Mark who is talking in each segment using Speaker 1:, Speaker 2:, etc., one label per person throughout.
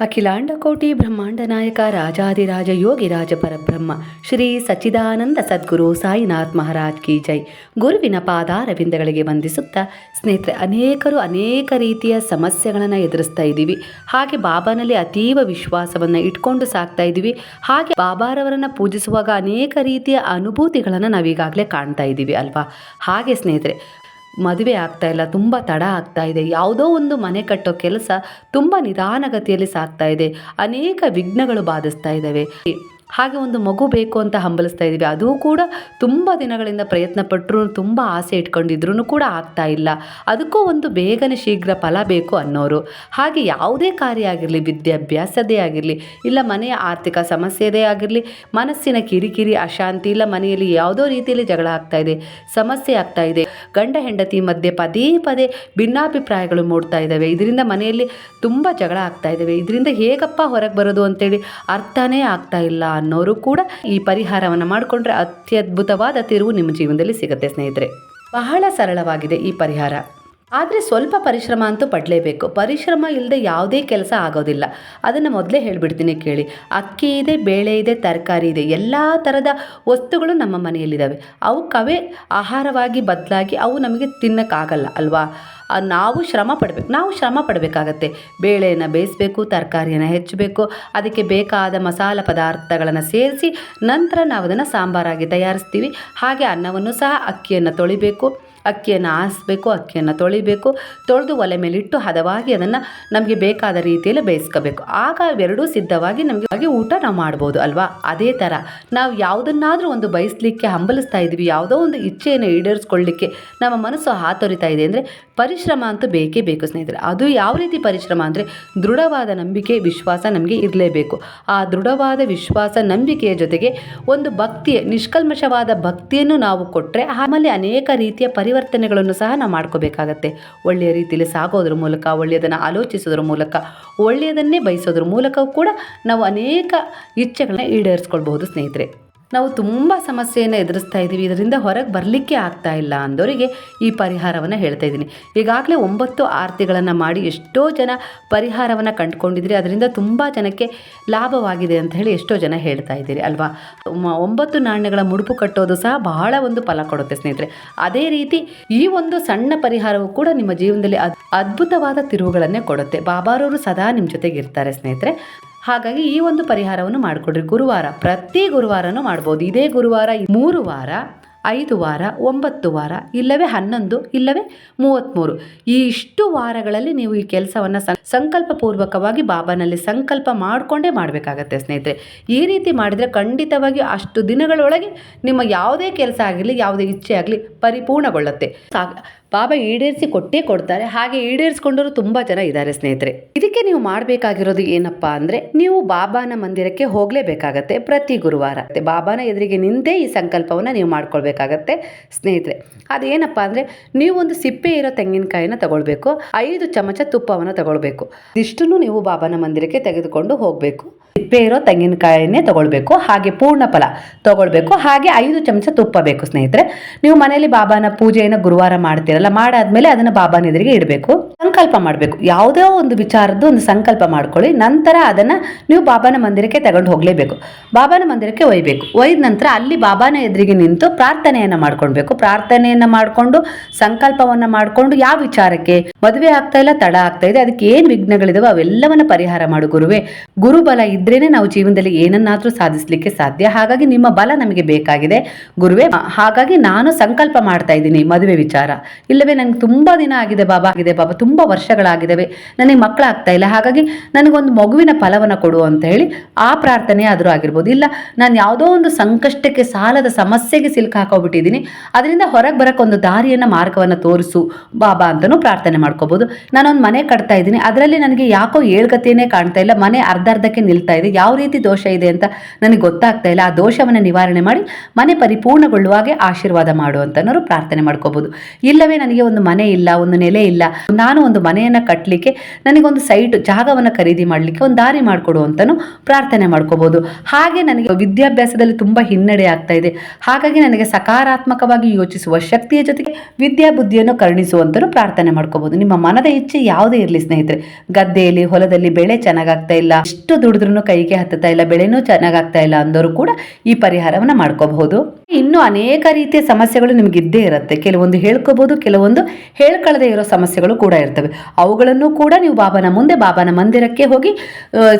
Speaker 1: ಅಖಿಲಾಂಡ ಕೋಟಿ ಬ್ರಹ್ಮಾಂಡ ನಾಯಕ ರಾಜಾದಿರಾಜ ಯೋಗಿರಾಜ ಪರಬ್ರಹ್ಮ, ಶ್ರೀ ಸಚ್ಚಿದಾನಂದ ಸದ್ಗುರು ಸಾಯಿನಾಥ್ ಮಹಾರಾಜ್ ಕಿ ಜೈ. ಗುರುವಿನ ಪಾದಾರವಿಂದಗಳಿಗೆ ವಂದಿಸುತ್ತಾ ಸ್ನೇಹಿತರೆ, ಅನೇಕರು ಅನೇಕ ರೀತಿಯ ಸಮಸ್ಯೆಗಳನ್ನು ಎದುರಿಸ್ತಾ ಇದ್ದೀವಿ. ಹಾಗೆ ಬಾಬಾನಲ್ಲಿ ಅತೀವ ವಿಶ್ವಾಸವನ್ನು ಇಟ್ಕೊಂಡು ಸಾಕ್ತಾ ಇದ್ದೀವಿ. ಹಾಗೆ ಬಾಬಾರವರನ್ನು ಪೂಜಿಸುವಾಗ ಅನೇಕ ರೀತಿಯ ಅನುಭೂತಿಗಳನ್ನು ನಾವೀಗಾಗಲೇ ಕಾಣ್ತಾ ಇದ್ದೀವಿ ಅಲ್ವಾ? ಹಾಗೆ ಸ್ನೇಹಿತರೆ ಮದುವೆ ಆಗ್ತಾ ಇಲ್ಲ, ತುಂಬ ತಡ ಆಗ್ತಾ ಇದೆ. ಯಾವುದೋ ಒಂದು ಮನೆ ಕಟ್ಟೋ ಕೆಲಸ ತುಂಬ ನಿಧಾನಗತಿಯಲ್ಲಿ ಸಾಗ್ತಾ ಇದೆ. ಅನೇಕ ವಿಘ್ನಗಳು ಬಾಧಿಸ್ತಾ ಇದ್ದಾವೆ. ಹಾಗೆ ಒಂದು ಮಗು ಬೇಕು ಅಂತ ಹಂಬಲಿಸ್ತಾ ಇದ್ದೀವಿ. ಅದು ಕೂಡ ತುಂಬ ದಿನಗಳಿಂದ ಪ್ರಯತ್ನ ಪಟ್ಟರು ತುಂಬ ಆಸೆ ಇಟ್ಕೊಂಡಿದ್ರು ಕೂಡ ಆಗ್ತಾ ಇಲ್ಲ. ಅದಕ್ಕೂ ಒಂದು ಬೇಗನೆ ಶೀಘ್ರ ಫಲ ಬೇಕು ಅನ್ನೋರು. ಹಾಗೆ ಯಾವುದೇ ಕಾರ್ಯ ಆಗಿರಲಿ, ವಿದ್ಯಾಭ್ಯಾಸದೇ ಆಗಿರಲಿ, ಇಲ್ಲ ಮನೆಯ ಆರ್ಥಿಕ ಸಮಸ್ಯೆದೇ ಆಗಿರಲಿ, ಮನಸ್ಸಿನ ಕಿರಿಕಿರಿ, ಅಶಾಂತಿ, ಇಲ್ಲ ಮನೆಯಲ್ಲಿ ಯಾವುದೋ ರೀತಿಯಲ್ಲಿ ಜಗಳ ಆಗ್ತಾ ಇದೆ, ಸಮಸ್ಯೆ ಆಗ್ತಾ ಇದೆ. ಗಂಡ ಹೆಂಡತಿ ಮಧ್ಯೆ ಪದೇ ಪದೇ ಭಿನ್ನಾಭಿಪ್ರಾಯಗಳು ಮೂಡ್ತಾ ಇದ್ದಾವೆ. ಇದರಿಂದ ಮನೆಯಲ್ಲಿ ತುಂಬ ಜಗಳ ಆಗ್ತಾ ಇದ್ದಾವೆ. ಇದರಿಂದ ಹೇಗಪ್ಪ ಹೊರಗೆ ಬರೋದು ಅಂತೇಳಿ ಅರ್ಥನೇ ಆಗ್ತಾ ಇಲ್ಲ ಅನ್ನೋರು ಕೂಡ ಈ ಪರಿಹಾರವನ್ನು ಮಾಡಿಕೊಂಡ್ರೆ ಅತ್ಯದ್ಭುತವಾದ ತಿರುವು ನಿಮ್ಮ ಜೀವನದಲ್ಲಿ ಸಿಗುತ್ತೆ ಸ್ನೇಹಿತರೆ. ಬಹಳ ಸರಳವಾಗಿದೆ ಈ ಪರಿಹಾರ. ಆದರೆ ಸ್ವಲ್ಪ ಪರಿಶ್ರಮ ಅಂತೂ ಪಡಲೇಬೇಕು. ಪರಿಶ್ರಮ ಇಲ್ಲದೆ ಯಾವುದೇ ಕೆಲಸ ಆಗೋದಿಲ್ಲ. ಅದನ್ನು ಮೊದಲೇ ಹೇಳಿಬಿಡ್ತೀನಿ ಕೇಳಿ. ಅಕ್ಕಿ ಇದೆ, ಬೇಳೆ ಇದೆ, ತರಕಾರಿ ಇದೆ, ಎಲ್ಲ ಥರದ ವಸ್ತುಗಳು ನಮ್ಮ ಮನೆಯಲ್ಲಿದ್ದಾವೆ ಕವೇ ಆಹಾರವಾಗಿ ಬದಲಾಗಿ ಅವು ನಮಗೆ ತಿನ್ನೋಕ್ಕಾಗಲ್ಲ ಅಲ್ವಾ? ನಾವು ಶ್ರಮ ಪಡಬೇಕು. ನಾವು ಶ್ರಮ ಪಡಬೇಕಾಗತ್ತೆ. ಬೇಳೆಯನ್ನು ಬೇಯಿಸಬೇಕು, ತರಕಾರಿಯನ್ನು ಹೆಚ್ಚಬೇಕು, ಅದಕ್ಕೆ ಬೇಕಾದ ಮಸಾಲ ಪದಾರ್ಥಗಳನ್ನು ಸೇರಿಸಿ ನಂತರ ನಾವು ಅದನ್ನು ಸಾಂಬಾರಾಗಿ ತಯಾರಿಸ್ತೀವಿ. ಹಾಗೆ ಅನ್ನವನ್ನು ಸಹ ಅಕ್ಕಿಯನ್ನು ತೊಳಿಬೇಕು. ಅಕ್ಕಿಯನ್ನು ಆಸಬೇಕು ಅಕ್ಕಿಯನ್ನು ತೊಳಿಬೇಕು, ತೊಳೆದು ಒಲೆ ಮೇಲಿಟ್ಟು ಹದವಾಗಿ ಅದನ್ನು ನಮಗೆ ಬೇಕಾದ ರೀತಿಯಲ್ಲಿ ಬೇಯಿಸ್ಕೋಬೇಕು. ಆಗ ಅವೆರಡೂ ಸಿದ್ಧವಾಗಿ ನಮಗೆ ಹಾಗೆ ಊಟ ನಾವು ಮಾಡ್ಬೋದು ಅಲ್ವಾ? ಅದೇ ಥರ ನಾವು ಯಾವುದನ್ನಾದರೂ ಒಂದು ಬಯಸಲಿಕ್ಕೆ, ಹಂಬಲಿಸ್ತಾ ಇದ್ದೀವಿ, ಯಾವುದೋ ಒಂದು ಇಚ್ಛೆಯನ್ನು ಈಡೇರಿಸ್ಕೊಳ್ಳಿಕ್ಕೆ ನಮ್ಮ ಮನಸ್ಸು ಹಾತೊರಿತಾ ಇದೆ ಅಂದರೆ ಪರಿಶ್ರಮ ಅಂತೂ ಬೇಕೇ ಬೇಕು ಸ್ನೇಹಿತರೆ. ಅದು ಯಾವ ರೀತಿ ಪರಿಶ್ರಮ ಅಂದರೆ ದೃಢವಾದ ನಂಬಿಕೆ, ವಿಶ್ವಾಸ ನಮಗೆ ಇರಲೇಬೇಕು. ಆ ದೃಢವಾದ ವಿಶ್ವಾಸ, ನಂಬಿಕೆಯ ಜೊತೆಗೆ ಒಂದು ಭಕ್ತಿಯ, ನಿಷ್ಕಲ್ಮಶವಾದ ಭಕ್ತಿಯನ್ನು ನಾವು ಕೊಟ್ಟರೆ ಆಮೇಲೆ ಅನೇಕ ರೀತಿಯ ಪರಿವರ್ತನೆಗಳನ್ನು ಸಹ ನಾವು ಮಾಡ್ಕೋಬೇಕಾಗತ್ತೆ. ಒಳ್ಳೆಯ ರೀತಿಯಲ್ಲಿ ಸಾಗೋದ್ರ ಮೂಲಕ, ಒಳ್ಳೆಯದನ್ನು ಆಲೋಚಿಸೋದ್ರ ಮೂಲಕ, ಒಳ್ಳೆಯದನ್ನೇ ಬಯಸೋದ್ರ ಮೂಲಕವೂ ಕೂಡ ನಾವು ಅನೇಕ ಇಚ್ಛೆಗಳನ್ನ ಈಡೇರಿಸ್ಕೊಳ್ಬಹುದು ಸ್ನೇಹಿತರೆ. ನಾವು ತುಂಬ ಸಮಸ್ಯೆಯನ್ನು ಎದುರಿಸ್ತಾ ಇದ್ದೀವಿ. ಇದರಿಂದ ಹೊರಗೆ ಬರಲಿಕ್ಕೆ ಆಗ್ತಾ ಇಲ್ಲ ಅಂದವರಿಗೆ ಈ ಪರಿಹಾರವನ್ನು ಹೇಳ್ತಾ ಇದ್ದೀನಿ. ಈಗಾಗಲೇ ಒಂಬತ್ತು ಆರತಿಗಳನ್ನು ಮಾಡಿ ಎಷ್ಟೋ ಜನ ಪರಿಹಾರವನ್ನು ಕಂಡುಕೊಂಡಿದ್ರಿ ಅದರಿಂದ ತುಂಬ ಜನಕ್ಕೆ ಲಾಭವಾಗಿದೆ ಅಂತ ಹೇಳಿ ಎಷ್ಟೋ ಜನ ಹೇಳ್ತಾ ಇದ್ದೀರಿ, ಅಲ್ವಾ? ಒಂಬತ್ತು ನಾಣ್ಯಗಳ ಮುಡುಪು ಕಟ್ಟೋದು ಸಹ ಬಹಳ ಒಂದು ಫಲ ಕೊಡುತ್ತೆ ಸ್ನೇಹಿತರೆ. ಅದೇ ರೀತಿ ಈ ಒಂದು ಸಣ್ಣ ಪರಿಹಾರವು ಕೂಡ ನಿಮ್ಮ ಜೀವನದಲ್ಲಿ ಅದ್, ಅದ್ಭುತವಾದ ತಿರುವುಗಳನ್ನೇ ಕೊಡುತ್ತೆ. ಬಾಬಾರವರು ಸದಾ ನಿಮ್ಮ ಜೊತೆಗೆ ಇರ್ತಾರೆ ಸ್ನೇಹಿತರೆ. ಹಾಗಾಗಿ ಈ ಒಂದು ಪರಿಹಾರವನ್ನು ಮಾಡಿಕೊಡ್ರಿ. ಗುರುವಾರ, ಪ್ರತಿ ಗುರುವಾರನೂ ಮಾಡ್ಬೋದು. ಇದೇ ಗುರುವಾರ ಮೂರು ವಾರ, ಐದು ವಾರ, ಒಂಬತ್ತು ವಾರ, ಇಲ್ಲವೇ ಹನ್ನೊಂದು, ಇಲ್ಲವೇ ಮೂವತ್ತ್ಮೂರು. ಈ ಇಷ್ಟು ವಾರಗಳಲ್ಲಿ ನೀವು ಈ ಕೆಲಸವನ್ನು ಸಂಕಲ್ಪಪೂರ್ವಕವಾಗಿ ಬಾಬಾನಲ್ಲಿ ಸಂಕಲ್ಪ ಮಾಡಿಕೊಂಡೇ ಮಾಡಬೇಕಾಗತ್ತೆ ಸ್ನೇಹಿತರೆ. ಈ ರೀತಿ ಮಾಡಿದರೆ ಖಂಡಿತವಾಗಿ ಅಷ್ಟು ದಿನಗಳೊಳಗೆ ನಿಮ್ಮ ಯಾವುದೇ ಕೆಲಸ ಆಗಿರಲಿ ಯಾವುದೇ ಇಚ್ಛೆ ಆಗಲಿ ಪರಿಪೂರ್ಣಗೊಳ್ಳುತ್ತೆ. ಬಾಬಾ ಈಡೇರಿಸಿ ಕೊಟ್ಟೇ ಕೊಡ್ತಾರೆ. ಹಾಗೆ ಈಡೇರಿಸ್ಕೊಂಡವರು ತುಂಬ ಜನ ಇದ್ದಾರೆ ಸ್ನೇಹಿತರೆ. ಇದಕ್ಕೆ ನೀವು ಮಾಡಬೇಕಾಗಿರೋದು ಏನಪ್ಪ ಅಂದರೆ ನೀವು ಬಾಬಾನ ಮಂದಿರಕ್ಕೆ ಹೋಗಲೇಬೇಕಾಗತ್ತೆ ಪ್ರತಿ ಗುರುವಾರ. ಬಾಬಾನ ಎದುರಿಗೆ ನಿಂತೇ ಈ ಸಂಕಲ್ಪವನ್ನು ನೀವು ಮಾಡ್ಕೊಳ್ಬೇಕಾಗತ್ತೆ ಸ್ನೇಹಿತರೆ. ಅದೇನಪ್ಪ ಅಂದರೆ ನೀವು ಒಂದು ಸಿಪ್ಪೆ ಇರೋ ತೆಂಗಿನಕಾಯಿನ ತಗೊಳ್ಬೇಕು. ಐದು ಚಮಚ ತುಪ್ಪವನ್ನು ತಗೊಳ್ಬೇಕು. ಇಷ್ಟನ್ನು ನೀವು ಬಾಬಾನ ಮಂದಿರಕ್ಕೆ ತೆಗೆದುಕೊಂಡು ಹೋಗಬೇಕು. ಸಿಪ್ಪೆ ಇರೋ ತೆಂಗಿನಕಾಯಿನೇ ತೊಗೊಳ್ಬೇಕು, ಹಾಗೆ ಪೂರ್ಣ ಫಲ ತೊಗೊಳ್ಬೇಕು, ಹಾಗೆ ಐದು ಚಮಚ ತುಪ್ಪ ಬೇಕು ಸ್ನೇಹಿತರೆ. ನೀವು ಮನೆಯಲ್ಲಿ ಬಾಬಾನ ಪೂಜೆಯನ್ನು ಗುರುವಾರ ಮಾಡ್ತೀರಲ್ಲ, ಮಾಡಾದ್ಮೇಲೆ ಅದನ್ನು ಬಾಬಾನ ಎದುರಿಗೆ ಇಡಬೇಕು. ಸಂಕಲ್ಪ ಮಾಡಬೇಕು. ಯಾವುದೋ ಒಂದು ವಿಚಾರದ್ದು ಒಂದು ಸಂಕಲ್ಪ ಮಾಡ್ಕೊಳ್ಳಿ, ನಂತರ ಅದನ್ನು ನೀವು ಬಾಬಾನ ಮಂದಿರಕ್ಕೆ ತಗೊಂಡು ಹೋಗಲೇಬೇಕು. ಬಾಬಾನ ಮಂದಿರಕ್ಕೆ ಒಯ್ಬೇಕು. ಒಯ್ದ ನಂತರ ಅಲ್ಲಿ ಬಾಬಾನ ಎದುರಿಗೆ ನಿಂತು ಪ್ರಾರ್ಥನೆಯನ್ನು ಮಾಡ್ಕೊಳ್ಬೇಕು. ಪ್ರಾರ್ಥನೆಯನ್ನು ಮಾಡಿಕೊಂಡು, ಸಂಕಲ್ಪವನ್ನು ಮಾಡಿಕೊಂಡು ಯಾವ ವಿಚಾರಕ್ಕೆ? ಮದುವೆ ಆಗ್ತಾ ಇಲ್ಲ, ತಡ ಆಗ್ತಾ ಇದೆ, ಅದಕ್ಕೆ ಏನು ವಿಘ್ನಗಳಿದಾವೆ ಅವೆಲ್ಲವನ್ನ ಪರಿಹಾರ ಮಾಡು ಗುರುವೇ. ಗುರುಬಲ ಇದ್ರೇನೆ ನಾವು ಜೀವನದಲ್ಲಿ ಏನನ್ನಾದ್ರೂ ಸಾಧಿಸಲಿಕ್ಕೆ ಸಾಧ್ಯ. ಹಾಗಾಗಿ ನಿಮ್ಮ ಬಲ ನಮಗೆ ಬೇಕಾಗಿದೆ. ಗುರುವೇ, ಹಾಗಾಗಿ ನಾನು ಸಂಕಲ್ಪ ಮಾಡ್ತಾ ಇದ್ದೀನಿ ಮದುವೆ ವಿಚಾರ. ಇಲ್ಲವೇ ನನಗೆ ತುಂಬಾ ದಿನ ಆಗಿದೆ ಬಾಬಾ. ಆಗಿದೆ ಬಾಬಾ, ತುಂಬಾ ವರ್ಷಗಳಾಗಿದ್ದಾವೆ. ನನಗೆ ಮಕ್ಕಳಾಗ್ತಾ ಇಲ್ಲ. ಹಾಗಾಗಿ ನನಗೊಂದು ಮಗುವಿನ ಫಲವನ್ನು ಕೊಡು ಅಂತ ಹೇಳಿ ಆ ಪ್ರಾರ್ಥನೆ ಆದರೂ ಆಗಿರ್ಬೋದು. ಇಲ್ಲ, ನಾನು ಯಾವುದೋ ಒಂದು ಸಂಕಷ್ಟಕ್ಕೆ, ಸಾಲದ ಸಮಸ್ಯೆಗೆ ಸಿಲ್ಕ್ ಹಾಕೋಬಿಟ್ಟಿದ್ದೀನಿ. ಅದರಿಂದ ಹೊರಗೆ ಬರಕ್ಕೆ ಒಂದು ದಾರಿಯನ್ನು, ಮಾರ್ಗವನ್ನು ತೋರಿಸು ಬಾಬಾ ಅಂತಲೂ ಪ್ರಾರ್ಥನೆ ಮಾಡ್ಕೋಬೋದು. ನಾನೊಂದು ಮನೆ ಕಟ್ತಾ ಇದ್ದೀನಿ. ಅದರಲ್ಲಿ ನನಗೆ ಯಾಕೋ ಏಳ್ಗತಿಯೇ ಕಾಣ್ತಾ ಇಲ್ಲ. ಮನೆ ಅರ್ಧ ಅರ್ಧಕ್ಕೆ ನಿಲ್ತಾ ಇದೆ. ಯಾವ ರೀತಿ ದೋಷ ಇದೆ ಅಂತ ನನಗೆ ಗೊತ್ತಾಗ್ತಾ ಇಲ್ಲ. ಆ ದೋಷವನ್ನು ನಿವಾರಣೆ ಮಾಡಿ ಮನೆ ಪರಿಪೂರ್ಣಗೊಳ್ಳುವಾಗೆ ಆಶೀರ್ವಾದ ಮಾಡು ಅಂತನವರು ಪ್ರಾರ್ಥನೆ ಮಾಡ್ಕೋಬಹುದು ಇಲ್ಲವೇ ನನಗೆ ಒಂದು ಮನೆ ಇಲ್ಲ, ಒಂದು ನೆಲೆ ಇಲ್ಲ. ನಾನು ಒಂದು ಮನೆಯನ್ನು ಕಟ್ಟಲಿಕ್ಕೆ ನನಗೊಂದು ಸೈಟ್ ಜಾಗವನ್ನು ಖರೀದಿ ಮಾಡಲಿಕ್ಕೆ ಒಂದು ದಾರಿ ಮಾಡಿಕೊಡು ಅಂತಲೂ ಪ್ರಾರ್ಥನೆ ಮಾಡ್ಕೋಬಹುದು ಹಾಗೆ ನನಗೆ ವಿದ್ಯಾಭ್ಯಾಸದಲ್ಲಿ ತುಂಬ ಹಿನ್ನಡೆ ಆಗ್ತಾ ಇದೆ. ಹಾಗಾಗಿ ನನಗೆ ಸಕಾರಾತ್ಮಕವಾಗಿ ಯೋಚಿಸುವ ಶಕ್ತಿಯ ಜೊತೆಗೆ ವಿದ್ಯಾ ಬುದ್ಧಿಯನ್ನು ಕರುಣಿಸುವಂತಲೂ ಪ್ರಾರ್ಥನೆ ಮಾಡ್ಕೋಬಹುದು ನಿಮ್ಮ ಮನದ ಇಚ್ಛೆ ಯಾವುದೇ ಇರಲಿ ಸ್ನೇಹಿತರೆ, ಗದ್ದೆಯಲ್ಲಿ, ಹೊಲದಲ್ಲಿ ಬೆಳೆ ಚೆನ್ನಾಗಾಗ್ತಾ ಇಲ್ಲ. ಎಷ್ಟು ದುಡಿದ್ರೂ ಕೈಗೆ ಹತ್ತುತ್ತಾ ಇಲ್ಲ, ಬೆಳೆನೂ ಚೆನ್ನಾಗಾಗ್ತಾ ಇಲ್ಲ ಅಂದವರು ಕೂಡ ಈ ಪರಿಹಾರವನ್ನು ಮಾಡ್ಕೋಬಹುದು. ಇನ್ನು ಅನೇಕ ರೀತಿಯ ಸಮಸ್ಯೆಗಳು ನಿಮ್ಗೆ ಇದ್ದೇ ಇರುತ್ತೆ. ಕೆಲವೊಂದು ಹೇಳ್ಕೋಬಹುದು, ಕೆಲವೊಂದು ಹೇಳ್ಕೊಳ್ಳದೆ ಇರೋ ಸಮಸ್ಯೆಗಳು ಕೂಡ ಇರ್ತವೆ. ಅವುಗಳನ್ನು ಕೂಡ ನೀವು ಬಾಬಾನ ಮುಂದೆ, ಬಾಬಾನ ಮಂದಿರಕ್ಕೆ ಹೋಗಿ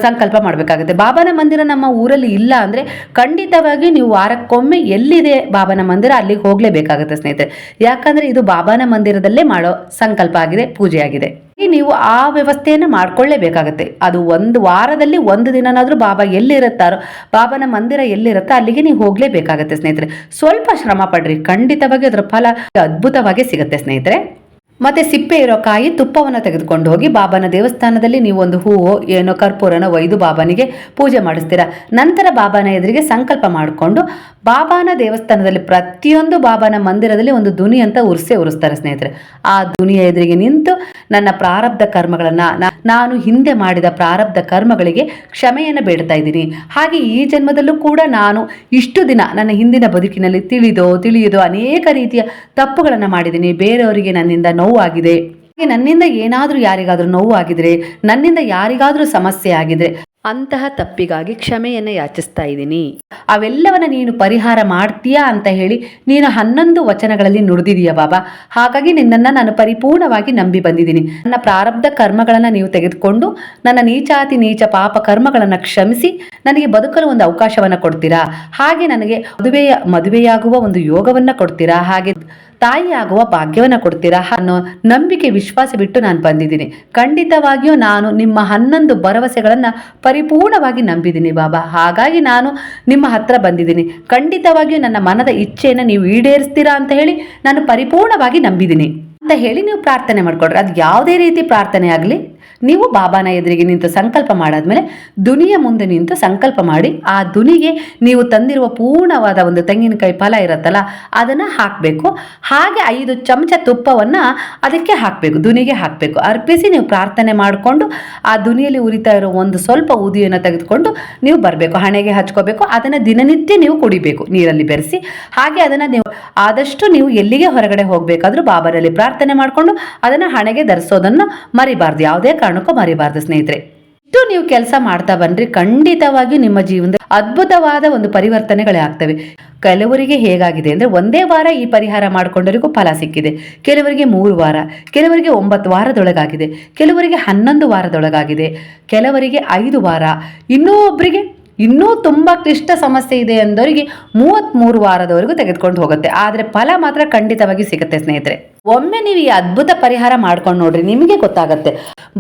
Speaker 1: ಸಂಕಲ್ಪ ಮಾಡಬೇಕಾಗುತ್ತೆ. ಬಾಬಾನ ಮಂದಿರ ನಮ್ಮ ಊರಲ್ಲಿ ಇಲ್ಲ ಅಂದರೆ ಖಂಡಿತವಾಗಿ ನೀವು ವಾರಕ್ಕೊಮ್ಮೆ ಎಲ್ಲಿದೆ ಬಾಬಾನ ಮಂದಿರ, ಅಲ್ಲಿಗೆ ಹೋಗಲೇಬೇಕಾಗುತ್ತೆ ಸ್ನೇಹಿತರೆ. ಯಾಕಂದರೆ ಇದು ಬಾಬಾನ ಮಂದಿರದಲ್ಲೇ ಮಾಡೋ ಸಂಕಲ್ಪ ಆಗಿದೆ, ಪೂಜೆಯಾಗಿದೆ. ನೀವು ಆ ವ್ಯವಸ್ಥೆಯನ್ನು ಮಾಡ್ಕೊಳ್ಳೇಬೇಕಾಗತ್ತೆ. ಅದು ಒಂದು ವಾರದಲ್ಲಿ ಒಂದು ದಿನನಾದರೂ ಬಾಬಾ ಎಲ್ಲಿರುತ್ತಾರೋ, ಬಾಬಾನ ಮಂದಿರ ಎಲ್ಲಿರುತ್ತೋ ಅಲ್ಲಿಗೆ ನೀವು ಹೋಗಲೇಬೇಕಾಗತ್ತೆ ಸ್ನೇಹಿತರೆ. ಸ್ವಲ್ಪ ಶ್ರಮ ಪಡ್ರಿ, ಖಂಡಿತವಾಗಿ ಅದರ ಫಲ ಅದ್ಭುತವಾಗಿ ಸಿಗುತ್ತೆ ಸ್ನೇಹಿತರೆ. ಮತ್ತೆ ಸಿಪ್ಪೆ ಇರೋ ಕಾಯಿ ತುಪ್ಪವನ್ನು ತೆಗೆದುಕೊಂಡು ಹೋಗಿ ಬಾಬಾನ ದೇವಸ್ಥಾನದಲ್ಲಿ ನೀವು ಒಂದು ಹೂವು ಏನೋ ಕರ್ಪೂರನ ಒಯ್ದು ಬಾಬಾನಿಗೆ ಪೂಜೆ ಮಾಡಿಸ್ತೀರಾ. ನಂತರ ಬಾಬಾನ ಎದುರಿಗೆ ಸಂಕಲ್ಪ ಮಾಡಿಕೊಂಡು ಬಾಬಾನ ದೇವಸ್ಥಾನದಲ್ಲಿ ಪ್ರತಿಯೊಂದು ಬಾಬಾನ ಮಂದಿರದಲ್ಲಿ ಒಂದು ದುನಿ ಅಂತ ಉರ್ಸೆ ಉರಿಸ್ತಾರೆ ಸ್ನೇಹಿತರೆ. ಆ ದುನಿಯ ಎದುರಿಗೆ ನಿಂತು ನನ್ನ ಪ್ರಾರಬ್ಧ ಕರ್ಮಗಳನ್ನು ನಾನು ಹಿಂದೆ ಮಾಡಿದ ಪ್ರಾರಬ್ಧ ಕರ್ಮಗಳಿಗೆ ಕ್ಷಮೆಯನ್ನು ಬೇಡ್ತಾ ಇದ್ದೀನಿ. ಹಾಗೆ ಈ ಜನ್ಮದಲ್ಲೂ ಕೂಡ ನಾನು ಇಷ್ಟು ದಿನ ನನ್ನ ಹಿಂದಿನ ಬದುಕಿನಲ್ಲಿ ತಿಳಿದೋ, ತಿಳಿಯದೋ ಅನೇಕ ರೀತಿಯ ತಪ್ಪುಗಳನ್ನು ಮಾಡಿದ್ದೀನಿ. ಬೇರೆಯವರಿಗೆ ನನ್ನಿಂದ ನೋವಾಗಿದೆ. ಆಗಿದೆ ನನ್ನಿಂದ ಏನಾದರೂ ಯಾರಿಗಾದರೂ ನೋವು ಆಗಿದ್ರೆ ನನ್ನಿಂದ ಯಾರಿಗಾದರೂ ಸಮಸ್ಯೆ ಆಗಿದ್ರೆ ಅಂತಹ ತಪ್ಪಿಗಾಗಿ ಕ್ಷಮೆಯನ್ನು ಯಾಚಿಸ್ತಾ ಇದ್ದೀನಿ. ಅವೆಲ್ಲವನ್ನ ನೀನು ಪರಿಹಾರ ಮಾಡ್ತೀಯಾ ಅಂತ ಹೇಳಿ ನೀನು ಹನ್ನೊಂದು ವಚನಗಳಲ್ಲಿ ನುಡಿದಿದೀಯ ಬಾಬಾ. ಹಾಗಾಗಿ ನಿನ್ನನ್ನು ನಾನು ಪರಿಪೂರ್ಣವಾಗಿ ನಂಬಿ ಬಂದಿದ್ದೀನಿ. ನನ್ನ ಪ್ರಾರಬ್ಧ ಕರ್ಮಗಳನ್ನು ನೀವು ತೆಗೆದುಕೊಂಡು, ನನ್ನ ನೀಚಾತಿ ನೀಚ ಪಾಪ ಕರ್ಮಗಳನ್ನು ಕ್ಷಮಿಸಿ ನನಗೆ ಬದುಕಲು ಒಂದು ಅವಕಾಶವನ್ನು ಕೊಡ್ತೀರಾ? ಹಾಗೆ ನನಗೆ ಮದುವೆಯ ಮದುವೆಯಾಗುವ ಒಂದು ಯೋಗವನ್ನು ಕೊಡ್ತೀರಾ? ಹಾಗೆ ತಾಯಿ ಆಗುವ ಭಾಗ್ಯವನ್ನು ಕೊಡ್ತೀರಾ ಅನ್ನೋ ನಂಬಿಕೆ ವಿಶ್ವಾಸ ಬಿಟ್ಟು ನಾನು ಬಂದಿದ್ದೀನಿ. ಖಂಡಿತವಾಗಿಯೂ ನಾನು ನಿಮ್ಮ ಹನ್ನೊಂದು ಭರವಸೆಗಳನ್ನು ಪರಿಪೂರ್ಣವಾಗಿ ನಂಬಿದ್ದೀನಿ ಬಾಬಾ. ಹಾಗಾಗಿ ನಾನು ನಿಮ್ಮ ಹತ್ರ ಬಂದಿದ್ದೀನಿ. ಖಂಡಿತವಾಗಿಯೂ ನನ್ನ ಮನದ ಇಚ್ಛೆಯನ್ನು ನೀವು ಈಡೇರಿಸ್ತೀರಾ ಅಂತ ಹೇಳಿ ನಾನು ಪರಿಪೂರ್ಣವಾಗಿ ನಂಬಿದ್ದೀನಿ. ಅಂತ ಹೇಳಿ ನೀವು ಪ್ರಾರ್ಥನೆ ಮಾಡಿಕೊಡ್ರಿ. ಅದು ಯಾವುದೇ ರೀತಿ ಪ್ರಾರ್ಥನೆ ಆಗಲಿ. ನೀವು ಬಾಬಾನ ಎದುರಿಗೆ ನಿಂತು ಸಂಕಲ್ಪ ಮಾಡಾದ್ಮೇಲೆ ದುನಿಯ ಮುಂದೆ ನಿಂತು ಸಂಕಲ್ಪ ಮಾಡಿ, ಆ ದುನಿಗೆ ನೀವು ತಂದಿರುವ ಪೂರ್ಣವಾದ ಒಂದು ತೆಂಗಿನಕಾಯಿ ಫಲ ಇರುತ್ತಲ್ಲ, ಅದನ್ನು ಹಾಕಬೇಕು. ಹಾಗೆ ಐದು ಚಮಚ ತುಪ್ಪವನ್ನು ಅದಕ್ಕೆ ಹಾಕಬೇಕು, ದುನಿಗೆ ಹಾಕಬೇಕು. ಅರ್ಪಿಸಿ ನೀವು ಪ್ರಾರ್ಥನೆ ಮಾಡಿಕೊಂಡು, ಆ ದುನಿಯಲ್ಲಿ ಉರಿತಾ ಇರೋ ಒಂದು ಸ್ವಲ್ಪ ಉದಿಯನ್ನು ತೆಗೆದುಕೊಂಡು ನೀವು ಬರಬೇಕು. ಹಣೆಗೆ ಹಚ್ಕೋಬೇಕು, ಅದನ್ನು ದಿನನಿತ್ಯ ನೀವು ಕುಡಿಬೇಕು, ನೀರಲ್ಲಿ ಬೆರೆಸಿ. ಹಾಗೆ ಅದನ್ನು ನೀವು ಆದಷ್ಟು ನೀವು ಎಲ್ಲಿಗೆ ಹೊರಗಡೆ ಹೋಗಬೇಕಾದ್ರೂ ಬಾಬಾರಲ್ಲಿ ಪ್ರಾರ್ಥನೆ ಮಾಡಿಕೊಂಡು ಅದನ್ನು ಹಣೆಗೆ ಧರಿಸೋದನ್ನು ಮರಿಬಾರ್ದು. ಯಾವುದೇ ಕಾರಣಕ್ಕೂ ಮರಿಬಾರ್ದು, ಸ್ನೇಹಿತರೆ. ಇಷ್ಟು ನೀವು ಕೆಲಸ ಮಾಡ್ತಾ ಬನ್ರಿ ಖಂಡಿತವಾಗಿ ನಿಮ್ಮ ಜೀವನದ ಅದ್ಭುತವಾದ ಒಂದು ಪರಿವರ್ತನೆಗಳೇ ಆಗ್ತವೆ. ಕೆಲವರಿಗೆ ಹೇಗಾಗಿದೆ ಅಂದರೆ ಒಂದೇ ವಾರ ಈ ಪರಿಹಾರ ಮಾಡಿಕೊಂಡವರಿಗೂ ಫಲ ಸಿಕ್ಕಿದೆ. ಕೆಲವರಿಗೆ ಮೂರು ವಾರ, ಕೆಲವರಿಗೆ ಒಂಬತ್ತು ವಾರದೊಳಗಾಗಿದೆ, ಕೆಲವರಿಗೆ ಹನ್ನೊಂದು ವಾರದೊಳಗಾಗಿದೆ, ಕೆಲವರಿಗೆ ಐದು ವಾರ. ಇನ್ನೂ ಒಬ್ಬರಿಗೆ ಇನ್ನೂ ತುಂಬ ಕ್ಲಿಷ್ಟ ಸಮಸ್ಯೆ ಇದೆ ಅಂದವರಿಗೆ ಮೂವತ್ತ್ಮೂರು ವಾರದವರೆಗೂ ತೆಗೆದುಕೊಂಡು ಹೋಗುತ್ತೆ. ಆದರೆ ಫಲ ಮಾತ್ರ ಖಂಡಿತವಾಗಿ ಸಿಗುತ್ತೆ, ಸ್ನೇಹಿತರೆ. ಒಮ್ಮೆ ನೀವು ಈ ಅದ್ಭುತ ಪರಿಹಾರ ಮಾಡ್ಕೊಂಡು ನೋಡ್ರಿ, ನಿಮಗೆ ಗೊತ್ತಾಗತ್ತೆ.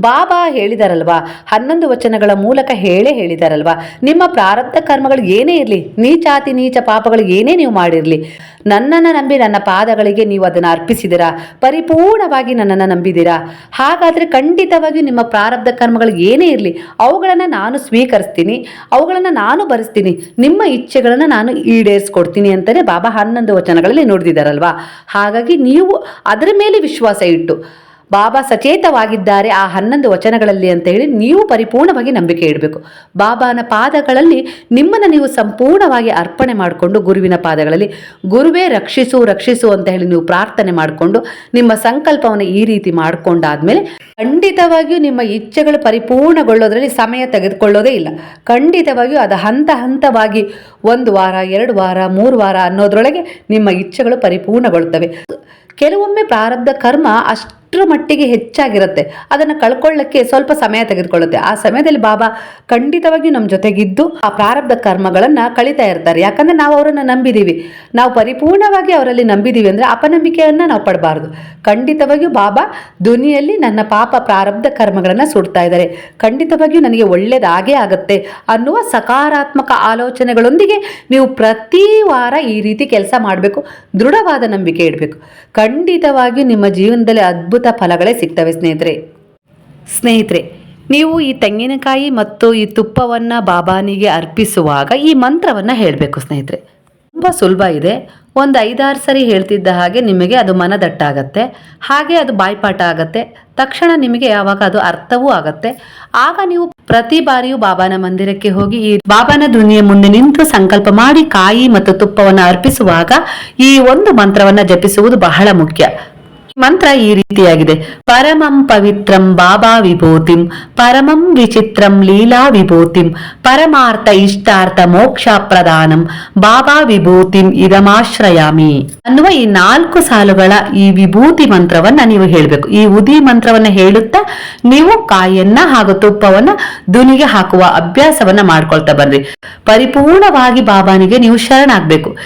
Speaker 1: ಬಾಬಾ ಹೇಳಿದಾರಲ್ವಾ, ಹನ್ನೊಂದು ವಚನಗಳ ಮೂಲಕ ಹೇಳೇ ಹೇಳಿದಾರಲ್ವಾ, ನಿಮ್ಮ ಪ್ರಾರಬ್ಧ ಕರ್ಮಗಳು ಏನೇ ಇರಲಿ, ನೀಚಾತಿ ನೀಚ ಪಾಪಗಳು ಏನೇ ನೀವು ಮಾಡಿರಲಿ ನನ್ನನ್ನು ನಂಬಿ ನನ್ನ ಪಾದಗಳಿಗೆ ನೀವು ಅದನ್ನು ಅರ್ಪಿಸಿದಿರಾ? ಪರಿಪೂರ್ಣವಾಗಿ ನನ್ನನ್ನು ನಂಬಿದ್ದೀರಾ ಹಾಗಾದರೆ ಖಂಡಿತವಾಗಿ ನಿಮ್ಮ ಪ್ರಾರಬ್ಧ ಕರ್ಮಗಳು ಏನೇ ಇರಲಿ, ಅವುಗಳನ್ನು ನಾನು ಸ್ವೀಕರಿಸ್ತೀನಿ, ಅವುಗಳನ್ನು ನಾನು ಭರಿಸ್ತೀನಿ ನಿಮ್ಮ ಇಚ್ಛೆಗಳನ್ನು ನಾನು ಈಡೇರಿಸ್ಕೊಡ್ತೀನಿ ಅಂತಲೇ ಬಾಬಾ ಹನ್ನೊಂದು ವಚನಗಳಲ್ಲಿ ನುಡಿದಿದ್ದಾರಲ್ವಾ? ಹಾಗಾಗಿ ನೀವು ಅದರ ಮೇಲೆ ವಿಶ್ವಾಸ ಇಟ್ಟು ಬಾಬಾ ಸಚೇತವಾಗಿದ್ದಾರೆ ಆ ಹನ್ನೊಂದು ವಚನಗಳಲ್ಲಿ ಅಂತ ಹೇಳಿ ನೀವು ಪರಿಪೂರ್ಣವಾಗಿ ನಂಬಿಕೆ ಇಡಬೇಕು. ಬಾಬಾನ ಪಾದಗಳಲ್ಲಿ ನಿಮ್ಮನ್ನು ನೀವು ಸಂಪೂರ್ಣವಾಗಿ ಅರ್ಪಣೆ ಮಾಡಿಕೊಂಡು ಗುರುವಿನ ಪಾದಗಳಲ್ಲಿ ಗುರುವೇ ರಕ್ಷಿಸು ರಕ್ಷಿಸು ಅಂತ ಹೇಳಿ ನೀವು ಪ್ರಾರ್ಥನೆ ಮಾಡಿಕೊಂಡು ನಿಮ್ಮ ಸಂಕಲ್ಪವನ್ನು ಈ ರೀತಿ ಮಾಡಿಕೊಂಡಾದ್ಮೇಲೆ ಖಂಡಿತವಾಗಿಯೂ ನಿಮ್ಮ ಇಚ್ಛೆಗಳು ಪರಿಪೂರ್ಣಗೊಳ್ಳೋದ್ರಲ್ಲಿ ಸಮಯ ತೆಗೆದುಕೊಳ್ಳೋದೇ ಇಲ್ಲ. ಖಂಡಿತವಾಗಿಯೂ ಅದು ಹಂತ ಹಂತವಾಗಿ ಒಂದು ವಾರ, ಎರಡು ವಾರ, ಮೂರು ವಾರ ಅನ್ನೋದ್ರೊಳಗೆ ನಿಮ್ಮ ಇಚ್ಛೆಗಳು ಪರಿಪೂರ್ಣಗೊಳ್ಳುತ್ತವೆ. ಕೆಲವೊಮ್ಮೆ ಪ್ರಾರಬ್ಧ ಕರ್ಮ ಅಷ್ಟರ ಮಟ್ಟಿಗೆ ಹೆಚ್ಚಾಗಿರುತ್ತೆ. ಅದನ್ನು ಕಳ್ಕೊಳ್ಳಕ್ಕೆ ಸ್ವಲ್ಪ ಸಮಯ ತೆಗೆದುಕೊಳ್ಳುತ್ತೆ. ಆ ಸಮಯದಲ್ಲಿ ಬಾಬಾ ಖಂಡಿತವಾಗಿಯೂ ನಮ್ಮ ಜೊತೆಗಿದ್ದು ಆ ಪ್ರಾರಬ್ಧ ಕರ್ಮಗಳನ್ನು ಕಳೀತಾ ಇರ್ತಾರೆ. ಯಾಕಂದರೆ ನಾವು ಅವರನ್ನು ನಂಬಿದ್ದೀವಿ ನಾವು ಪರಿಪೂರ್ಣವಾಗಿ ಅವರಲ್ಲಿ ನಂಬಿದ್ದೀವಿ ಅಂದರೆ ಅಪನಂಬಿಕೆಯನ್ನು ನಾವು ಪಡಬಾರ್ದು. ಖಂಡಿತವಾಗಿಯೂ ಬಾಬಾ ದುನಿಯಲ್ಲಿ ನನ್ನ ಪಾಪ ಪ್ರಾರಬ್ಧ ಕರ್ಮಗಳನ್ನು ಸುಡ್ತಾ ಇದ್ದಾರೆ. ಖಂಡಿತವಾಗಿಯೂ ನನಗೆ ಒಳ್ಳೇದಾಗೇ ಆಗುತ್ತೆ ಅನ್ನುವ ಸಕಾರಾತ್ಮಕ ಆಲೋಚನೆಗಳೊಂದಿಗೆ ನೀವು ಪ್ರತಿ ವಾರ ಈ ರೀತಿ ಕೆಲಸ ಮಾಡಬೇಕು. ದೃಢವಾದ ನಂಬಿಕೆ ಇಡಬೇಕು. ಖಂಡಿತವಾಗಿಯೂ ನಿಮ್ಮ ಜೀವನದಲ್ಲಿ ಅದ್ಭುತ ಫಲಗಳೇ ಸಿಗ್ತವೆ ಸ್ನೇಹಿತರೆ. ಸ್ನೇಹಿತರೆ, ನೀವು ಈ ತೆಂಗಿನಕಾಯಿ ಮತ್ತು ಈ ತುಪ್ಪವನ್ನು ಬಾಬಾನಿಗೆ ಅರ್ಪಿಸುವಾಗ ಈ ಮಂತ್ರವನ್ನು ಹೇಳಬೇಕು ಸ್ನೇಹಿತರೆ. ತುಂಬ ಸುಲಭ ಇದೆ. ಒಂದು ಐದಾರು ಸರಿ ಹೇಳ್ತಿದ್ದ ಹಾಗೆ ನಿಮಗೆ ಅದು ಮನದಟ್ಟಾಗತ್ತೆ. ಹಾಗೆ ಅದು ಬಾಯ್ಪಾಠ ಆಗತ್ತೆ. ತಕ್ಷಣ ನಿಮಗೆ ಯಾವಾಗ ಅದು ಅರ್ಥವೂ ಆಗತ್ತೆ. ಆಗ ನೀವು ಪ್ರತಿ ಬಾರಿಯೂ ಬಾಬಾನ ಮಂದಿರಕ್ಕೆ ಹೋಗಿ ಈ ಬಾಬಾನ ಧ್ವನಿಯ ಮುಂದೆ ನಿಂತು ಸಂಕಲ್ಪ ಮಾಡಿ ಕಾಯಿ ಮತ್ತು ತುಪ್ಪವನ್ನು ಅರ್ಪಿಸುವಾಗ ಈ ಒಂದು ಮಂತ್ರವನ್ನ ಜಪಿಸುವುದು ಬಹಳ ಮುಖ್ಯ. ಮಂತ್ರ ಈ ರೀತಿಯಾಗಿದೆ. ಪರಮಂ ಪವಿತ್ರಂ ಬಾಬಾ ವಿಭೂತಿಂ, ಪರಮಂ ವಿಚಿತ್ರಂ ಲೀಲಾ ವಿಭೂತಿಂ, ಪರಮಾರ್ಥ ಇಷ್ಟಾರ್ಥ ಮೋಕ್ಷ ಪ್ರದಾನಂ, ಬಾಬಾ ವಿಭೂತಿಂ ಇದಮಾಶ್ರಯಾಮಿ. ಅನ್ನುವ ಈ ನಾಲ್ಕು ಸಾಲುಗಳ ಈ ವಿಭೂತಿ ಮಂತ್ರವನ್ನ ನೀವು ಹೇಳಬೇಕು. ಈ ಉದಿ ಮಂತ್ರವನ್ನ ಹೇಳುತ್ತಾ ನೀವು ಕಾಯನ್ನ ಹಾಗೂ ತುಪ್ಪವನ್ನ ದುನಿಗೆ ಹಾಕುವ ಅಭ್ಯಾಸವನ್ನ ಮಾಡ್ಕೊಳ್ತಾ ಬನ್ರಿ ಪರಿಪೂರ್ಣವಾಗಿ ಬಾಬಾನಿಗೆ ನೀವು ಶರಣಾಗ್ಬೇಕು.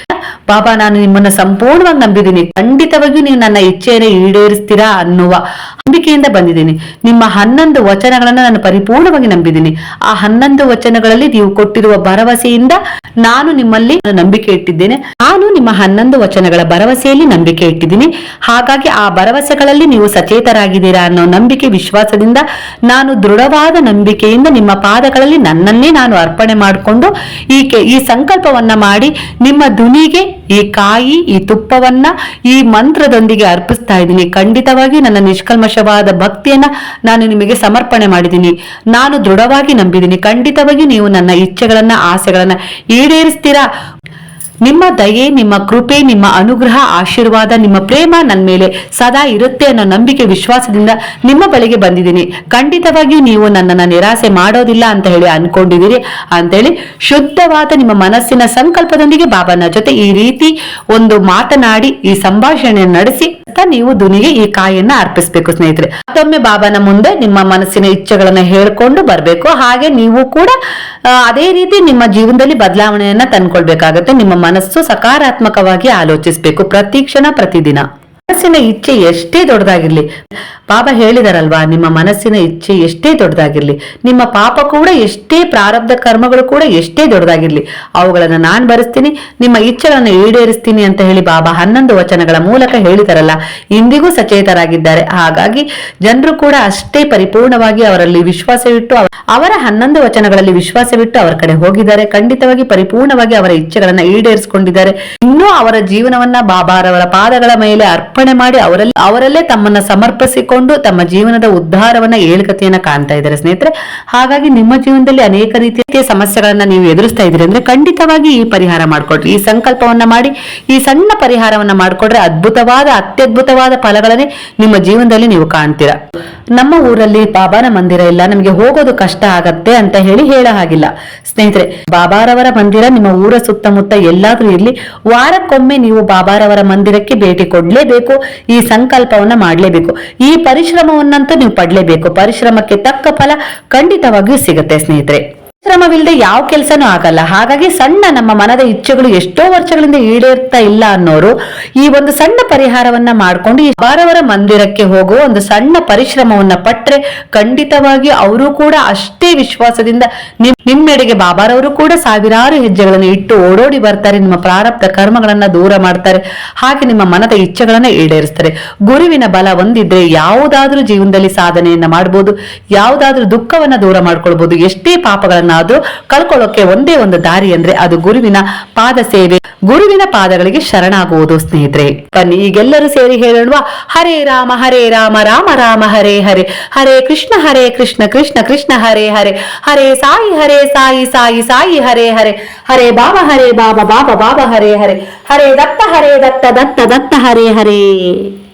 Speaker 1: ಬಾಬಾ, ನಾನು ನಿಮ್ಮನ್ನ ಸಂಪೂರ್ಣವಾಗಿ ನಂಬಿದ್ದೀನಿ. ಖಂಡಿತವಾಗಿಯೂ ನೀವು ನನ್ನ ಇಚ್ಛೆಯನ್ನು ಈಡೇರಿಸ್ತೀರಾ ಅನ್ನುವ ನಂಬಿಕೆಯಿಂದ ಬಂದಿದ್ದೀನಿ. ನಿಮ್ಮ ಹನ್ನೊಂದು ವಚನಗಳನ್ನು ನಾನು ಪರಿಪೂರ್ಣವಾಗಿ ನಂಬಿದ್ದೀನಿ. ಆ ಹನ್ನೊಂದು ವಚನಗಳಲ್ಲಿ ನೀವು ಕೊಟ್ಟಿರುವ ಭರವಸೆಯಿಂದ ನಾನು ನಿಮ್ಮಲ್ಲಿ ನಂಬಿಕೆ ಇಟ್ಟಿದ್ದೇನೆ. ನಾನು ನಿಮ್ಮ ಹನ್ನೊಂದು ವಚನಗಳ ಭರವಸೆಯಲ್ಲಿ ನಂಬಿಕೆ ಇಟ್ಟಿದ್ದೀನಿ. ಹಾಗಾಗಿ ಆ ಭರವಸೆಗಳಲ್ಲಿ ನೀವು ಸಚೇತರಾಗಿದ್ದೀರಾ ಅನ್ನೋ ನಂಬಿಕೆ ವಿಶ್ವಾಸದಿಂದ ನಾನು ದೃಢವಾದ ನಂಬಿಕೆಯಿಂದ ನಿಮ್ಮ ಪಾದಗಳಲ್ಲಿ ನನ್ನನ್ನೇ ನಾನು ಅರ್ಪಣೆ ಮಾಡಿಕೊಂಡು ಈ ಈ ಸಂಕಲ್ಪವನ್ನ ಮಾಡಿ ನಿಮ್ಮ ಧ್ವನಿಗೆ ಈ ಕಾಯಿ, ಈ ತುಪ್ಪವನ್ನ ಈ ಮಂತ್ರದೊಂದಿಗೆ ಅರ್ಪಿಸ್ತಾ ಇದ್ದೀನಿ. ಖಂಡಿತವಾಗಿ ನನ್ನ ನಿಷ್ಕಲ್ಮಶವಾದ ಭಕ್ತಿಯನ್ನ ನಾನು ನಿಮಗೆ ಸಮರ್ಪಣೆ ಮಾಡಿದ್ದೀನಿ. ನಾನು ದೃಢವಾಗಿ ನಂಬಿದ್ದೀನಿ. ಖಂಡಿತವಾಗಿ ನೀವು ನನ್ನ ಇಚ್ಛೆಗಳನ್ನ, ಆಸೆಗಳನ್ನ ಈಡೇರಿಸ್ತೀರಾ? ನಿಮ್ಮ ದಯೆ, ನಿಮ್ಮ ಕೃಪೆ, ನಿಮ್ಮ ಅನುಗ್ರಹ, ಆಶೀರ್ವಾದ, ನಿಮ್ಮ ಪ್ರೇಮ ನನ್ನ ಮೇಲೆ ಸದಾ ಇರುತ್ತೆ ಅನ್ನೋ ನಂಬಿಕೆ, ವಿಶ್ವಾಸದಿಂದ ನಿಮ್ಮ ಬಳಿಗೆ ಬಂದಿದ್ದೀನಿ. ಖಂಡಿತವಾಗಿಯೂ ನೀವು ನನ್ನನ್ನು ನಿರಾಸೆ ಮಾಡೋದಿಲ್ಲ ಅಂತ ಹೇಳಿ ಅನ್ಕೊಂಡಿದ್ದೀರಿ. ಅಂತೇಳಿ ಶುದ್ಧವಾದ ನಿಮ್ಮ ಮನಸ್ಸಿನ ಸಂಕಲ್ಪದೊಂದಿಗೆ ಬಾಬಾನ ಜೊತೆ ಈ ರೀತಿ ಒಂದು ಮಾತನಾಡಿ, ಈ ಸಂಭಾಷಣೆಯನ್ನು ನಡೆಸಿ ನೀವು ದುನಿಗೆ ಈ ಕಾಯಿಯನ್ನ ಅರ್ಪಿಸಬೇಕು, ಸ್ನೇಹಿತರೆ. ಮತ್ತೊಮ್ಮೆ ಬಾಬಾನ ಮುಂದೆ ನಿಮ್ಮ ಮನಸ್ಸಿನ ಇಚ್ಛೆಗಳನ್ನ ಹೇಳ್ಕೊಂಡು ಬರಬೇಕು. ಹಾಗೆ ನೀವು ಕೂಡ ಅದೇ ರೀತಿ ನಿಮ್ಮ ಜೀವನದಲ್ಲಿ ಬದಲಾವಣೆಯನ್ನ ತಂದ್ಕೊಳ್ಬೇಕಾಗತ್ತೆ. ನಿಮ್ಮ ಮನಸ್ಸು ಸಕಾರಾತ್ಮಕವಾಗಿ ಆಲೋಚಿಸಬೇಕು ಪ್ರತಿ ಕ್ಷಣ, ಪ್ರತಿದಿನ. ಮನಸ್ಸಿನ ಇಚ್ಛೆ ಎಷ್ಟೇ ದೊಡ್ಡದಾಗಿರ್ಲಿ. ಬಾಬಾ ಹೇಳಿದಾರಲ್ವಾ, ನಿಮ್ಮ ಮನಸ್ಸಿನ ಇಚ್ಛೆ ಎಷ್ಟೇ ದೊಡ್ಡದಾಗಿರ್ಲಿ, ನಿಮ್ಮ ಪಾಪ ಕೂಡ ಎಷ್ಟೇ ಪ್ರಾರಬ್ಧ ಕರ್ಮಗಳು ಕೂಡ ಎಷ್ಟೇ ದೊಡ್ಡದಾಗಿರ್ಲಿ, ಅವುಗಳನ್ನು ನಾನು ಬರೆಸ್ತೀನಿ, ನಿಮ್ಮ ಇಚ್ಛೆಗಳನ್ನು ಈಡೇರಿಸ್ತೀನಿ ಅಂತ ಹೇಳಿ ಬಾಬಾ ಹನ್ನೊಂದು ವಚನಗಳ ಮೂಲಕ ಹೇಳಿದಾರಲ್ಲ, ಇಂದಿಗೂ ಸಚೇತರಾಗಿದ್ದಾರೆ. ಹಾಗಾಗಿ ಜನರು ಕೂಡ ಅಷ್ಟೇ ಪರಿಪೂರ್ಣವಾಗಿ ಅವರಲ್ಲಿ ವಿಶ್ವಾಸವಿಟ್ಟು ಅವರ ಹನ್ನೊಂದು ವಚನಗಳಲ್ಲಿ ವಿಶ್ವಾಸವಿಟ್ಟು ಅವರ ಕಡೆ ಹೋಗಿದ್ದಾರೆ, ಖಂಡಿತವಾಗಿ ಪರಿಪೂರ್ಣವಾಗಿ ಅವರ ಇಚ್ಛೆಗಳನ್ನು ಈಡೇರಿಸಿಕೊಂಡಿದ್ದಾರೆ. ಇನ್ನೂ ಅವರ ಜೀವನವನ್ನ ಬಾಬಾರವರ ಪಾದಗಳ ಮೇಲೆ ಅರ್ಪಣೆ ಮಾಡಿ ಅವರಲ್ಲಿ ಅವರಲ್ಲೇ ತಮ್ಮನ್ನ ಸಮರ್ಪಿಸಿಕೊಂಡು ತಮ್ಮ ಜೀವನದ ಉದ್ಧಾರವನ್ನ ಏಳ್ಗತೆಯನ್ನ ಕಾಣ್ತಾ ಇದ್ದಾರೆ ಸ್ನೇಹಿತರೆ. ಹಾಗಾಗಿ ನಿಮ್ಮ ಜೀವನದಲ್ಲಿ ಅನೇಕ ರೀತಿಯ ಸಮಸ್ಯೆಗಳನ್ನ ನೀವು ಎದುರಿಸ್ತಾ ಇದ್ದೀರಿ ಅಂದ್ರೆ ಖಂಡಿತವಾಗಿ ಈ ಪರಿಹಾರ ಮಾಡ್ಕೊಡ್ರಿ. ಈ ಸಂಕಲ್ಪವನ್ನ ಮಾಡಿ, ಈ ಸಣ್ಣ ಪರಿಹಾರವನ್ನ ಮಾಡ್ಕೊಂಡ್ರೆ ಅದ್ಭುತವಾದ, ಅತ್ಯದ್ಭುತವಾದ ಫಲಗಳನ್ನೇ ನಿಮ್ಮ ಜೀವನದಲ್ಲಿ ನೀವು ಕಾಣ್ತೀರಾ. ನಮ್ಮ ಊರಲ್ಲಿ ಬಾಬಾನ ಮಂದಿರ ಇಲ್ಲ, ನಮಗೆ ಹೋಗೋದು ಕಷ್ಟ ಆಗತ್ತೆ ಅಂತ ಹೇಳಿ ಹೇಳ ಹಾಗಿಲ್ಲ. ಸ್ನೇಹಿತರೆ, ಬಾಬಾರವರ ಮಂದಿರ ನಿಮ್ಮ ಊರ ಸುತ್ತಮುತ್ತ ಎಲ್ಲಾದ್ರೂ ಇರ್ಲಿ, ವಾರಕ್ಕೊಮ್ಮೆ ನೀವು ಬಾಬಾರವರ ಮಂದಿರಕ್ಕೆ ಭೇಟಿ ಕೊಡ್ಲೇಬೇಕು. ಈ ಸಂಕಲ್ಪವನ್ನ ಮಾಡಲೇಬೇಕು. ಈ ಪರಿಶ್ರಮವನ್ನಂತೂ ನೀವು ಪಡ್ಲೇಬೇಕು. ಪರಿಶ್ರಮಕ್ಕೆ ತಕ್ಕ ಫಲ ಖಂಡಿತವಾಗಿಯೂ ಸಿಗುತ್ತೆ ಸ್ನೇಹಿತರೆ. ಪರಿಶ್ರಮವಿಲ್ಲದೆ ಯಾವ ಕೆಲಸನೂ ಆಗಲ್ಲ. ಹಾಗಾಗಿ ಸಣ್ಣ ನಮ್ಮ ಮನದ ಇಚ್ಛೆಗಳು ಎಷ್ಟೋ ವರ್ಷಗಳಿಂದ ಈಡೇರ್ತಾ ಇಲ್ಲ ಅನ್ನೋರು ಈ ಒಂದು ಸಣ್ಣ ಪರಿಹಾರವನ್ನ ಮಾಡ್ಕೊಂಡು ಈ ಬಾರವರ ಮಂದಿರಕ್ಕೆ ಹೋಗುವ ಒಂದು ಸಣ್ಣ ಪರಿಶ್ರಮವನ್ನ ಪಟ್ರೆ ಖಂಡಿತವಾಗಿ ಅವರು ಕೂಡ ಅಷ್ಟೇ ವಿಶ್ವಾಸದಿಂದ ನಿಮ್, ನಿಮ್ಮೆಡೆಗೆ ಬಾಬಾರವರು ಕೂಡ ಸಾವಿರಾರು ಹೆಜ್ಜೆಗಳನ್ನು ಇಟ್ಟು ಓಡೋಡಿ ಬರ್ತಾರೆ. ನಿಮ್ಮ ಪ್ರಾರಬ್ಧ ಕರ್ಮಗಳನ್ನ ದೂರ ಮಾಡ್ತಾರೆ. ಹಾಗೆ ನಿಮ್ಮ ಮನದ ಇಚ್ಛೆಗಳನ್ನ ಈಡೇರಿಸ್ತಾರೆ. ಗುರುವಿನ ಬಲ ಒಂದಿದ್ರೆ ಯಾವುದಾದ್ರೂ ಜೀವನದಲ್ಲಿ ಸಾಧನೆಯನ್ನ ಮಾಡಬಹುದು ಯಾವುದಾದ್ರೂ ದುಃಖವನ್ನ ದೂರ ಮಾಡ್ಕೊಳ್ಬಹುದು ಎಷ್ಟೇ ಪಾಪಗಳನ್ನಾದ್ರೂ ಕಳ್ಕೊಳ್ಳೋಕೆ ಒಂದೇ ಒಂದು ದಾರಿ ಅಂದ್ರೆ ಅದು ಗುರುವಿನ ಪಾದ ಸೇವೆ. ಗುರುವಿನ ಪಾದಗಳಿಗೆ ಶರಣಾಗುವುದು ಸ್ನೇಹಿತರೆ. ಬನ್ನಿ, ಈಗೆಲ್ಲರೂ ಸೇರಿ ಹೇಳೋಣ ಹರೇ ರಾಮ ಹರೇ ರಾಮ ರಾಮ ರಾಮ, ಹರೇ ಹರೇ. ಹರೇ ಕೃಷ್ಣ ಹರೇ ಕೃಷ್ಣ ಕೃಷ್ಣ ಕೃಷ್ಣ, ಹರೇ ಹರೇ. ಹರೇ ಸಾಯಿ ಹರೇ ಸಾಯಿ ಸಾಯಿ ಸಾಯಿ, ಹರೇ ಹರೇ. ಹರೇ ಬಾಬಾ ಹರೇ ಬಾಬಾ ಬಾಬಾ ಬಾಬಾ, ಹರೇ ಹರೇ. ಹರೇ ದತ್ತ ಹರೇ ದತ್ತ ದತ್ತ ದತ್ತ, ಹರೇ ಹರೇ.